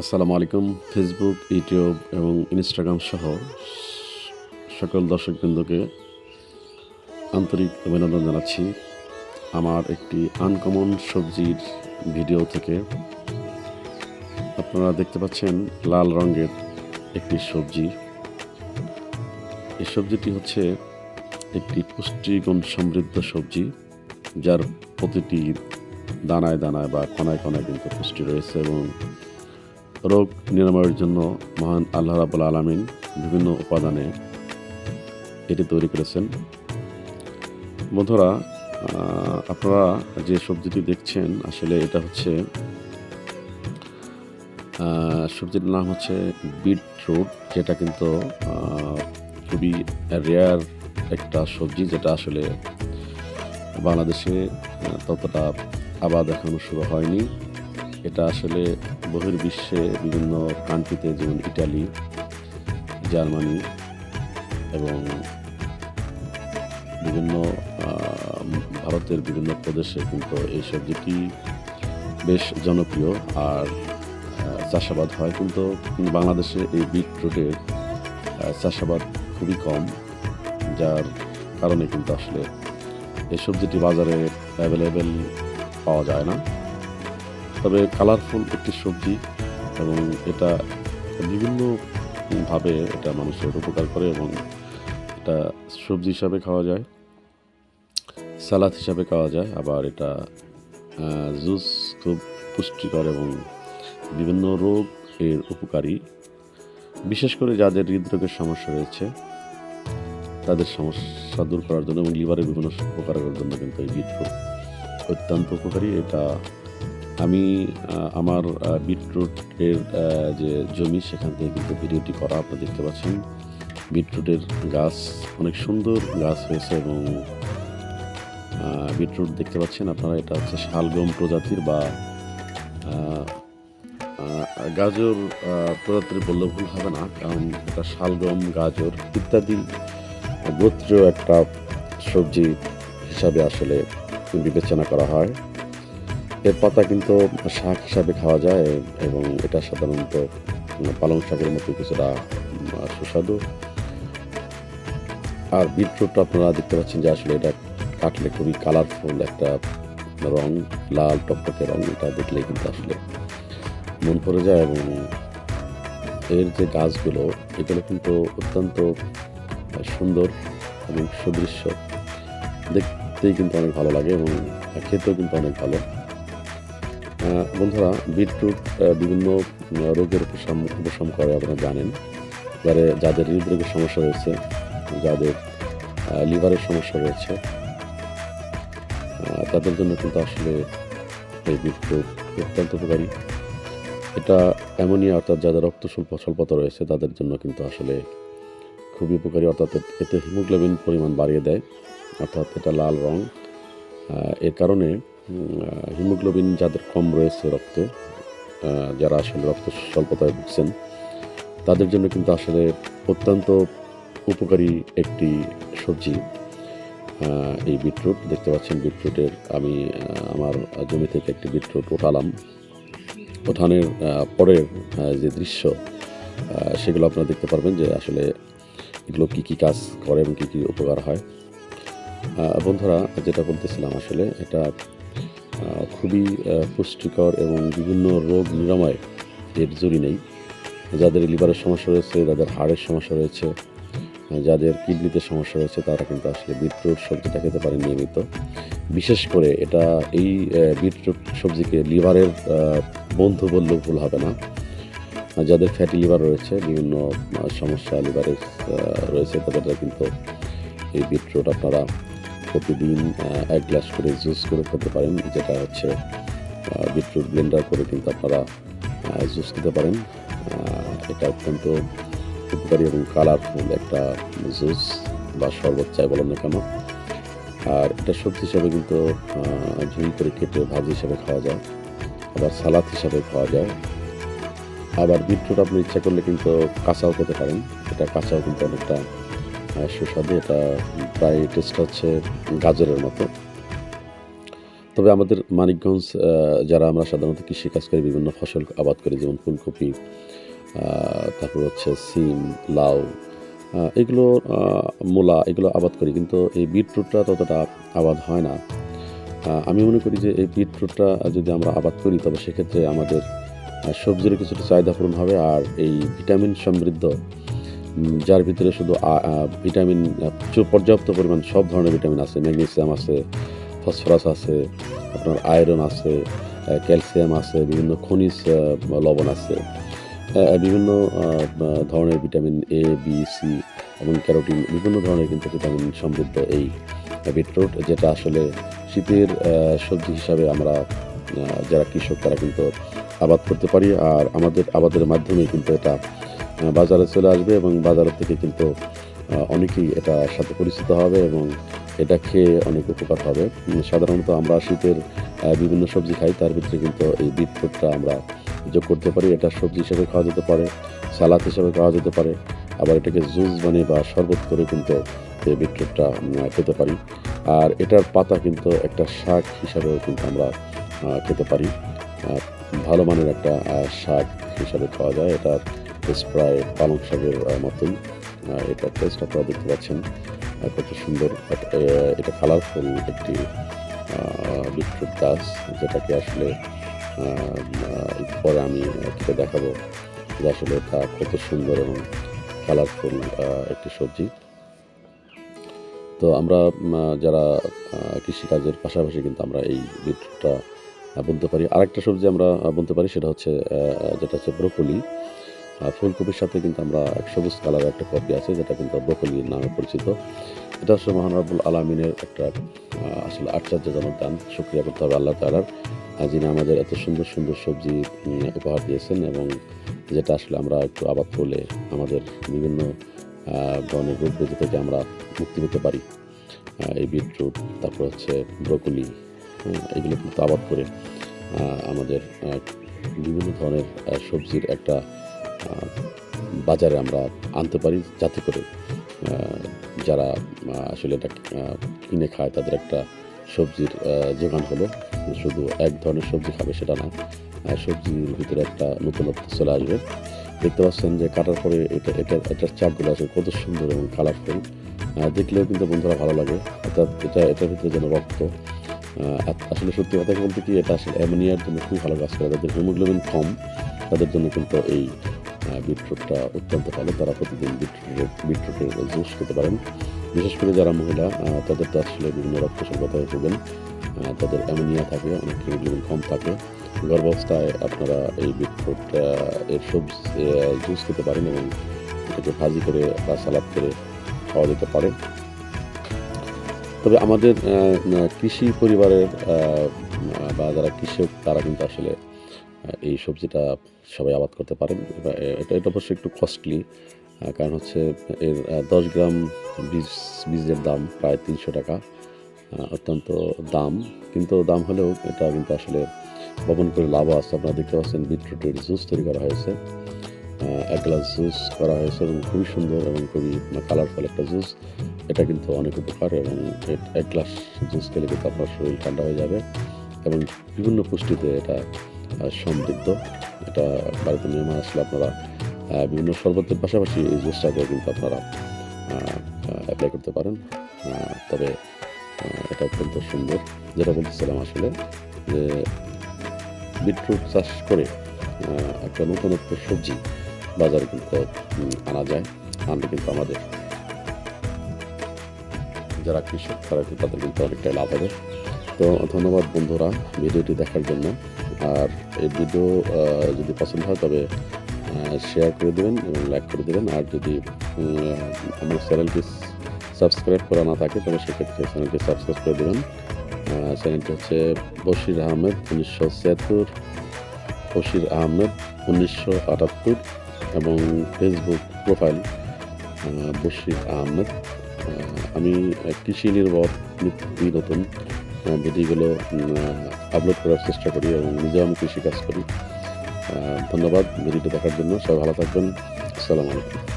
আসসালামু আলাইকুম। Facebook YouTube এবং ইনস্টাগ্রাম সহ সকল দর্শকবৃন্দকে আন্তরিক অভিনন্দন জানাচ্ছি। আমার একটি আনকমন সবজির ভিডিও থেকে আপনারা দেখতে পাচ্ছেন লাল রঙের একটি সবজি। এই সবজিটি হচ্ছে একটি পুষ্টিগুণ সমৃদ্ধ সবজি, যার প্রতিটি দানায় দানায় বা কণায় কণায় কিন্তু পুষ্টি রয়েছে এবং রোগ নিরাময়ের জন্য মহান আল্লাহ রাবুল আলমিন বিভিন্ন উপাদানে এটি তৈরি করেছেন। বন্ধুরা আপনারা যে সবজিটি দেখছেন, আসলে এটা হচ্ছে সবজির নাম হচ্ছে বিটরুট, যেটা কিন্তু খুবই রেয়ার একটা সবজি, যেটা আসলে বাংলাদেশে ততটা আবাদ এখনও শুরু হয়নি। এটা আসলে বহির্বিশ্বে বিভিন্ন কান্ট্রিতে যেমন ইটালি জার্মানি এবং বিভিন্ন ভারতের বিভিন্ন প্রদেশে কিন্তু এই সবজিটি বেশ জনপ্রিয় আর চাষাবাদ হয়। কিন্তু বাংলাদেশে এই বিটরুটের চাষাবাদ খুবই কম, যার কারণে কিন্তু আসলে এই সবজিটি বাজারে অ্যাভেলেবেল পাওয়া যায় না। তবে কালারফুল একটি সবজি এবং এটা বিভিন্নভাবে এটা মানুষের উপকার করে এবং এটা সবজি হিসাবে খাওয়া যায়, সালাদ হিসাবে খাওয়া যায়, আবার এটা জুস খুব পুষ্টিকর এবং বিভিন্ন রোগ এর উপকারী। বিশেষ করে যাদের হৃদরোগের সমস্যা রয়েছে, তাদের সমস্যা দূর করার জন্য এবং লিভারের বিভিন্ন উপকার করার জন্য কিন্তু এই বিটরুট অত্যন্ত উপকারী। এটা আমি আমার আহ, বিটরুট এর আহ, যে জমি সেখান থেকে কিন্তু ভিডিওটি করা আপনারা দেখতে পাচ্ছেন। বিটরুটের গাছ অনেক সুন্দর গাছ হয়েছে এবং বিটরুট দেখতে পাচ্ছেন আপনারা এটা হচ্ছে শালগম প্রজাতির বা গাজর প্রজাতির বললে ভুল হবে না কারণ এটা শালগম গাজর ইত্যাদি গোত্রীয় একটা সবজি হিসাবে আসলে বিবেচনা করা হয়। এর পাতা কিন্তু শাক হিসাবে খাওয়া যায় এবং এটা সাধারণত পালং শাকের মতো কিছুটা সুস্বাদু। আর বিটরুট আপনারা দেখতে পাচ্ছেন যে আসলে এটা কাটলে খুবই কালারফুল একটা রং, লাল টকটকে রং, এটা দেখলে কিন্তু আসলে মন পড়ে যায় এবং এর যে গাছগুলো, এগুলো কিন্তু অত্যন্ত সুন্দর এবং সুদৃশ্য। দেখতেই কিন্তু অনেক ভালো লাগে এবং খেতেও কিন্তু অনেক ভালো। বন্ধুরা বিটরুট বিভিন্ন রোগের উপশম উপশম করে আপনারা জানেন। যারা, যাদের হৃদরোগের সমস্যা রয়েছে, যাদের লিভারের সমস্যা রয়েছে তাদের জন্য কিন্তু আসলে এই বিটরুট অত্যন্ত উপকারী। এটা অ্যামোনিয়া, অর্থাৎ যাদের রক্ত স্বল্প, স্বল্পতা রয়েছে, তাদের জন্য কিন্তু আসলে খুবই উপকারী। অর্থাৎ এতে হিমোগ্লোবিন পরিমাণ বাড়িয়ে দেয়, অর্থাৎ এটা লাল রং। এর কারণে হিমোগ্লোবিন যাদের কম রয়েছে রক্তে যারা আসলে রক্ত স্বল্পতায় ভুগছেন, তাদের জন্য কিন্তু আসলে অত্যন্ত উপকারী একটি সবজি এই বিটরুট। দেখতে পাচ্ছেন বিটরুটের আমি আমার জমি থেকে একটি বিটরুট ওঠালাম ওঠানের পরের যে দৃশ্য সেগুলো আপনারা দেখতে পারবেন যে আসলে এগুলো কী কী কাজ করে এবং কী কী উপকার হয়। বন্ধুরা, যেটা বলতেছিলাম আসলে, এটা খুবই পুষ্টিকর এবং বিভিন্ন রোগ নিরাময় এর জুড়ি নেই। যাদের লিভারের সমস্যা রয়েছে, যাদের হাড়ের সমস্যা রয়েছে, যাদের কিডনিতে সমস্যা রয়েছে, তারা কিন্তু আসলে বিটরুট সবজিটা খেতে পারে নিয়মিত। বিশেষ করে এটা, এই বিটরুট সবজিকে লিভারের বন্ধু বললেও ভুল হবে না। যাদের ফ্যাটি লিভার রয়েছে, বিভিন্ন সমস্যা লিভারের রয়েছে তাদের কিন্তু এই বিটরুট আপনারা প্রতিদিন এক গ্লাস করে জুস করে খেতে পারেন, যেটা হচ্ছে বিটরুট ব্লেন্ডার করে কিন্তু আপনারা জুস খেতে পারেন। এটা অত্যন্ত উপকারী এবং কালারফুল একটা জুস বা শরবত চাই বলেন না কেন। আর এটা সবজি হিসাবে কিন্তু ঝুল করে কেটে ভাজি হিসাবে খাওয়া যায়, আবার সালাদ হিসাবে খাওয়া যায়। আবার বিটরুট আপনি ইচ্ছা করলে কিন্তু কাঁচাও খেতে পারেন, এটা কাঁচাও কিন্তু অনেকটা সুস্বাদু এটা, প্রায় টেস্ট হচ্ছে গাজরের মতো। তবে আমাদের মানিকগঞ্জ যারা আমরা সাধারণত কৃষিকাজ করি, বিভিন্ন ফসল আবাদ করি, যেমন ফুলকপি তারপর হচ্ছে সিম, লাউ এগুলো মূলা, এগুলো আবাদ করি। কিন্তু এই বিটরুটটা ততটা আবাদ হয় না। আমি মনে করি যে এই বিটরুটটা যদি আমরা আবাদ করি, তবে সেক্ষেত্রে আমাদের সবজির কিছুটা চাহিদা পূরণ হবে। আর এই ভিটামিন সমৃদ্ধ যার ভিতরে শুধু ভিটামিন পর্যাপ্ত পরিমাণ সব ধরনের ভিটামিন আছে, ম্যাগনেসিয়াম আছে, ফসফরাস আছে, আপনার আয়রন আছে ক্যালসিয়াম আছে, বিভিন্ন খনিজ লবণ আছে। বিভিন্ন ধরনের ভিটামিন এ বি সি এবং ক্যারোটিন বিভিন্ন ধরনের কিন্তু ভিটামিন সমৃদ্ধ এই বিটরুট, যেটা আসলে শীতের সবজি হিসাবে আমরা যারা কৃষক তারা কিন্তু আবাদ করতে পারি। আর আমাদের আবাদের মাধ্যমে কিন্তু এটা বাজারে চলে আসবে এবং বাজারের থেকে কিন্তু অনেকেই এটার সাথে পরিচিত হবে এবং এটা খেয়ে অনেক উপকার হবে সাধারণত আমরা শীতের বিভিন্ন সবজি খাই, তার ভিতরে কিন্তু এই বিটরুটটা আমরা যোগ করতে পারি। এটা সবজি হিসেবে খাওয়া যেতে পারে, সালাদ হিসেবে খাওয়া যেতে পারে, আবার এটাকে জুস বানিয়ে বা শরবত করে কিন্তু এই বিটরুটটা খেতে পারি। আর এটার পাতা কিন্তু একটা শাক হিসাবেও কিন্তু আমরা খেতে পারি। ভালো মানের একটা শাক হিসাবে খাওয়া যায়। এটার টেস্ট প্রায় পালং শাকের মতোই। এটার টেস্ট আপনারা দেখতে পাচ্ছেন। কত সুন্দর এটা- এটা কালারফুল একটি বিটরুট গাছ, যেটাকে আসলে পরে আমি কেটে দেখাবো। যে আসলে এটা কত সুন্দর এবং কালারফুল একটি সবজি। তো আমরা যারা কৃষিকাজের পাশাপাশি কিন্তু আমরা এই বিটরুটটা বুনতে পারি। আরেকটা সবজি আমরা বুনতে পারি, সেটা হচ্ছে যেটা হচ্ছে ব্রোকলি। ফুলকপির সাথে কিন্তু আমরা এক সবুজ কালার একটা কপি আছে, যেটা কিন্তু ব্রোকলি নামে পরিচিত। এটা হচ্ছে মহানরবুল আলমিনের একটা আসলে আশ্চর্যজনক দান। শুক্রিয়া করতে হবে আল্লাহ তালার যিনি আমাদের এত সুন্দর সুন্দর সবজি উপহার দিয়েছেন এবং যেটা আসলে আমরা একটু আবাদ করলে আমাদের বিভিন্ন ধরনের রোগ ব্যাধি থেকে আমরা মুক্তি পেতে পারি। এই বিটরুট, তারপর হচ্ছে ব্রোকলি এগুলো কিন্তু আবাদ করে আমাদের বিভিন্ন ধরনের সবজির একটা বাজারে আমরা আনতে পারি যাতে করে যারা আসলে এটা কিনে খায়, তাদের একটা সবজির যোগান হলো। শুধু এক ধরনের সবজি খাবে সেটা না সবজির ভিতরে একটা নতুনত্ব চলে আসবে। দেখতে পাচ্ছেন যে কাটার পরে এটা এটা, এটার চাকগুলো আছে, কত সুন্দর এবং কালারফুল। দেখলেও কিন্তু বন্ধুরা ভালো লাগে। অর্থাৎ এটা, এটার ভিতরে যেন রক্ত আসলে সত্যি কথা বলতে কি, এটা আসলে অ্যামোনিয়ার জন্য খুব ভালো কাজ করে। যাদের হিমোগ্লোবিন কম, তাদের জন্য কিন্তু এই বিটরুটটা অত্যন্ত ভালো। তারা প্রতিদিন বিটরুটের জুস খেতে পারেন, বিশেষ করে যারা মহিলা তাদের তো আসলে বিভিন্ন রক্ত স্বল্পতায় ভোগেন। তাদের অ্যামোনিয়া থাকে, অনেক কম থাকে। গর্ভাবস্থায় আপনারা এই বিটরুট এর সবজি জুস খেতে পারেন এবং এটাকে ভাজি করে বা সালাদ করে খাওয়া যেতে পারে। তবে আমাদের কৃষি পরিবারের বা যারা কৃষক, তারা কিন্তু আসলে এই সবজিটা সবাই আবাদ করতে পারেন। এটা এটা অবশ্যই একটু কস্টলি কারণ হচ্ছে এর দশ গ্রাম বীজ, বীজের দাম প্রায় তিনশো টাকা অত্যন্ত দাম। কিন্তু দাম হলেও এটা কিন্তু আসলে বপন করে লাভ আছে। আপনারা দেখতে পাচ্ছেন বিটরুটের জুস তৈরি করা হয়েছে। এক গ্লাস জুস করা হয়েছে এবং খুবই সুন্দর এবং খুবই কালারফুল একটা জুস। এটা কিন্তু অনেক উপকার এবং এক গ্লাস জুস খেলে কিন্তু আপনার শরীর ঠান্ডা হয়ে যাবে এবং বিভিন্ন পুষ্টিতে এটা সমৃদ্ধ এটা বাড়িতে মেহমান আসলে আপনারা। বিভিন্ন শরবতের পাশাপাশি এই জুসটাকে কিন্তু আপনারা অ্যাপ্লাই করতে পারেন। তবে এটা অত্যন্ত সুন্দর। যেটা বলতেছিলাম আসলে যে, বিটরুট চাষ করে একটা নতুনত্ব সবজি বাজারে কিন্তু আনা যায়, আনলে কিন্তু আমাদের, যারা কৃষক, তারা কিন্তু তাদের কিন্তু অনেকটাই লাভ হবে। তো ধন্যবাদ বন্ধুরা ভিডিওটি দেখার জন্য। আর এই ভিডিও যদি পছন্দ হয় তবে শেয়ার করে দেবেন এবং লাইক করে দেবেন। আর যদি আমার চ্যানেলটি সাবস্ক্রাইব করা না থাকে, তবে সেক্ষেত্রে চ্যানেলটি সাবস্ক্রাইব করে দেবেন। চ্যানেলটি হচ্ছে বশির আহমেদ উনিশশো ছিয়াত্তর, বশির আহমেদ উনিশশো আটাত্তর এবং ফেসবুক প্রোফাইল বশির আহমেদ। আমি কৃষি নির্ভর নতুন ভিডিওগুলো আপলোড করার চেষ্টা করি এবং নিজেও আমি কৃষিকাজ করি। ধন্যবাদ ভিডিওটি দেখার জন্য। সবাই ভালো থাকবেন। আসসালামু আলাইকুম।